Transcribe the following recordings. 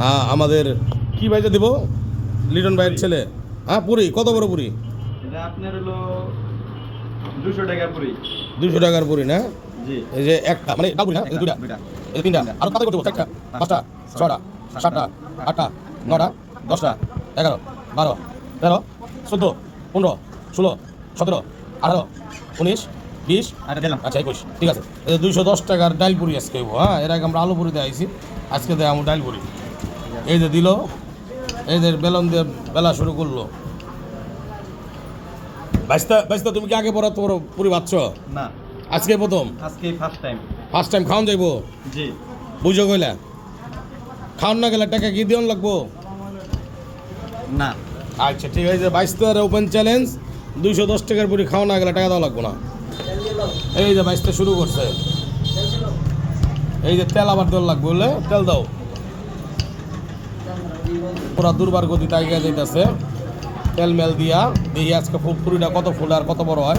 হ্যাঁ আমাদের কি ভাইজা দিব? লিটন ভাইয়ের ছেলে। হ্যাঁ পুরি কত বড় পুরি? এটা আপনার হলো দুশো টাকা পুরি। দুশো টাকার পুরি না? এই যে একটা মানে না? যে তিনটা। আর কত করতে চারটা পাঁচটা ছটা সাতটা আটটা নটা দশটা এগারো বারো তেরো চোদ্দ পনেরো ষোলো সতেরো আঠারো উনিশ বিশ। আচ্ছা একুশ। ঠিক আছে। দুইশো দশ টাকার ডাইল পুরি আজকে হ্যাঁ? এর আগে আমরা আলু পুরি দিয়ে আইছি আজকে দেয় আমার ডাইল পুরি। এই যে দিল এই যে বেলন দিয়ে বেলা শুরু করল। বাইশটা বাইশটা তুমি কি আগে পড়া তোর পুরি ভাবছ না। আজকে প্রথম? আজকে ফার্স্ট টাইম ফার্স্ট টাইম খাওয়ান যাইবো? জি। বুঝো কইলা। খাওয়ান না গেলে টাকা কি দিয়ন লাগবো? না। আচ্ছা ঠিক আছে বাইশ টাকার ওপেন চ্যালেঞ্জ দুইশো দশ টাকার পুরি খাওয়া না গেলে টাকা দেওয়া লাগবো না। এই যে বাইশটা শুরু করছে। এই যে তেল আবার দেওয়া লাগবে বলে তেল দাও। পুরা দুর্বার গতি তাইকা যাইতেছে। তেল মেল দিয়া দেখি আজকে ফু- পুরিটা কত ফুল আর কত বড় হয়।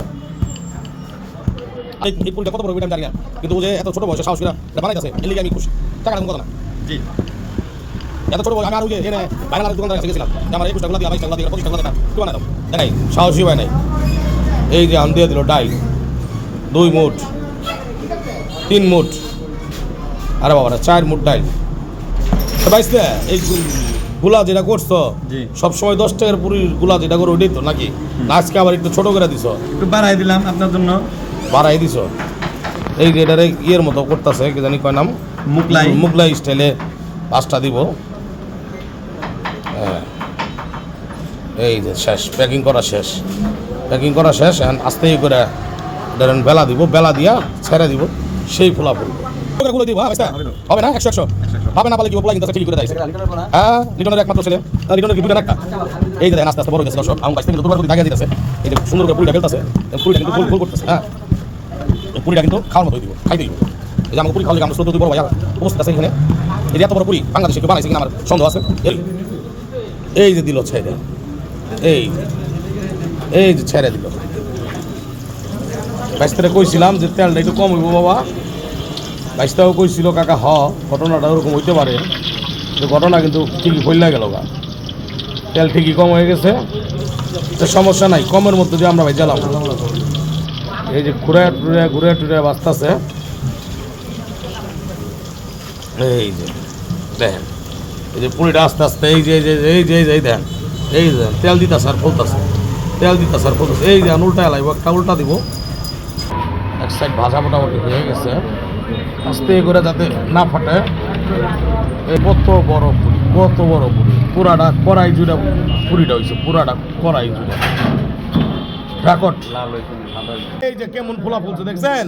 এই পুরিটা কত বড় আমি জানি না। কিন্তু ও যে এত ছোট বয়সে সাহস করে এটা বানাইতেছে এর লিগে আমি খুশি। টাকা কথা না। জি। এত ছোট বয়স আমি আর ওই যে এনে বাইরে দোকানদার কাছে গেছিলাম। আমার একুশ টাকা দিয়ে বাইশ টাকা দিয়ে পঁচিশ টাকা কি বানাই দাও দেখাই সাহসী হয় নাই। এই যে আম দিয়ে দিল ডাই দুই মুঠ তিন মুঠ। আরে বাবা চার মুঠ ডাইল। বাইসতে এই গুলা যেটা করছ জি। সব সময় দশ টাকার পুরি গুলা যেটা করে ওইটাই তো নাকি? আজকে আবার একটু ছোট করে দিছো। একটু বাড়াই দিলাম আপনার জন্য। বাড়াই দিছো। এই এটারে ইয়ের মতো করতেছে কি জানি কয় নাম? মুগলাই। মুগলাই স্টাইলে পাঁচটা দিব। হ্যাঁ। এই যে শেষ প্যাকিং করা শেষ। প্যাকিং করা শেষ এখন আস্তে করে ধরেন বেলা দিব বেলা দিয়া ছেড়ে দিব সেই ফোলা ফুল হ্যাঁ হবে না? একশো একশো। হবে না পারলে কি বলা? কিন্তু ঠিক করে দেয়। হ্যাঁ লিটনের একমাত্র ছেলে। লিটনের দুটো একটা এই যে আস্তে আস্তে বড় হয়েছে দর্শক। আমার বাইশ থেকে দুবার করে দাগিয়ে দিতেছে এই যে সুন্দর করে পুরিটা ফেলতেছে পুরিটা কিন্তু ফুল ফুল করতেছে হ্যাঁ। পুরিটা কিন্তু খাওয়ার মতো দিব খাই দিব এই যে আমাকে পুরি খাওয়ালে আমরা ছোট বড় অবস্থা আছে এখানে। এই এত বড় পুরি বাংলাদেশে কেউ বানাইছে কিনা আমার সন্দেহ আছে। এই। এই যে দিল ছেড়ে। এই। এই যে ছেড়ে দিল। বাইশটা কইছিলাম যে তেলটা একটু কম হইব বাবা। বাইশটাও কইছিল, কাকা, হ, ঘটনাটা ওরকম হইতে পারে। ঘটনা কিন্তু ঠিকই ফইলা গেল গা। তেল ঠিকই কম হয়ে গেছে। সমস্যা নাই, কমের মধ্যে দিয়ে আমরা ভাই জ্বালাম। এই যে ঘুরে টুরে ঘুরে টুরে বাঁচতেছে। এই যে, দেখেন, এই যে পুরিটা আস্তে আস্তে, এই যে এই যে এই যে এই যে দেখেন, এই যে তেল দিতা স্যার ফুলতাছে, তেল দিতা স্যার ফুলতাছে। এই যে, উল্টা লাগবে একটা উল্টা দিব। এক সাইড ভাজা মোটামুটি হয়ে গেছে। আস্তে করে যাতে না ফাটে। এই কত বড় পুরি, কত বড় পুরি। পুরাটা কড়াই জুড়ে পুরিটা হয়েছে পুরাটা কড়াই জুড়ে। হয়েছে হয়েছে। এই যে কেমন ফোলা ফুলছে দেখছেন?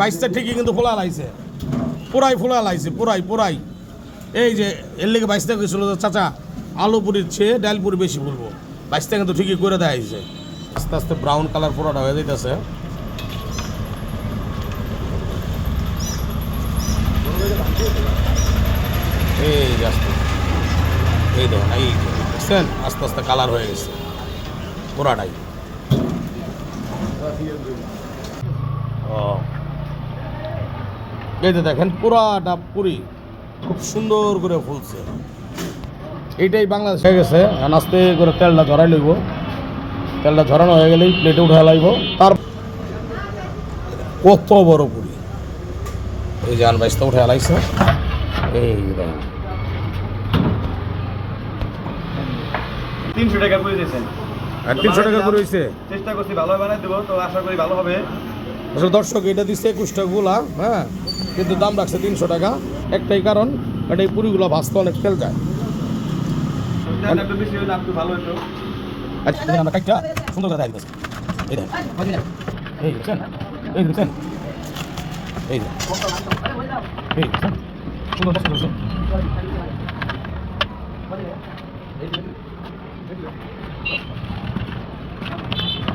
বাইশটা ঠিকই কিন্তু ফোলা লাইছে। পুরাই ফোলা লাইছে, পুরাই পুরাই। এই যে এর লেগে বাইশটা গেছিল চাচা, আলু পুরির চেয়ে ডাল পুরি বেশি বলব বাইশটা কিন্তু ঠিকই করে দেয় আইছে আস্তে আস্তে ব্রাউন কালার পুরোটা হয়ে যাইতেছে এই যে আস্তে এই দেখেন এই দেখছেন? আস্তে আস্তে কালার হয়ে গেছে। পুরাটাই। ও। এই যে দেখেন পুরাটা পুরি খুব সুন্দর করে ফুলছে। এইটাই বাংলাদেশ। হয়ে গেছে এখন আস্তে করে তেলটা ধরাই লইব। তেলটা ধরানো হয়ে গেলেই প্লেটে উঠে লাগব তার কত বড় পুরি। এই যে আনবাইশটা উঠে লাইছে। এই দেখেন। তিনশো টাকা পুরি দিয়েছেন। আর তিনশো টাকা করে হয়েছে চেষ্টা করছি ভালো বানাই দেবো তো আশা করি ভালো হবে। আসলে দর্শক এটা দিচ্ছে একুশ টাকা গুলা হ্যাঁ? কিন্তু দাম রাখছে তিনশো টাকা। একটাই কারণ এটা এই পুরিগুলো ভাজতে অনেক তেল যায় ভালো হতো আচ্ছা সুন্দর করে এই দেখছেন এই দেখছেন এই এই সুন্দর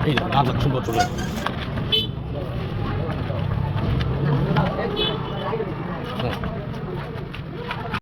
哎呀看着出不出来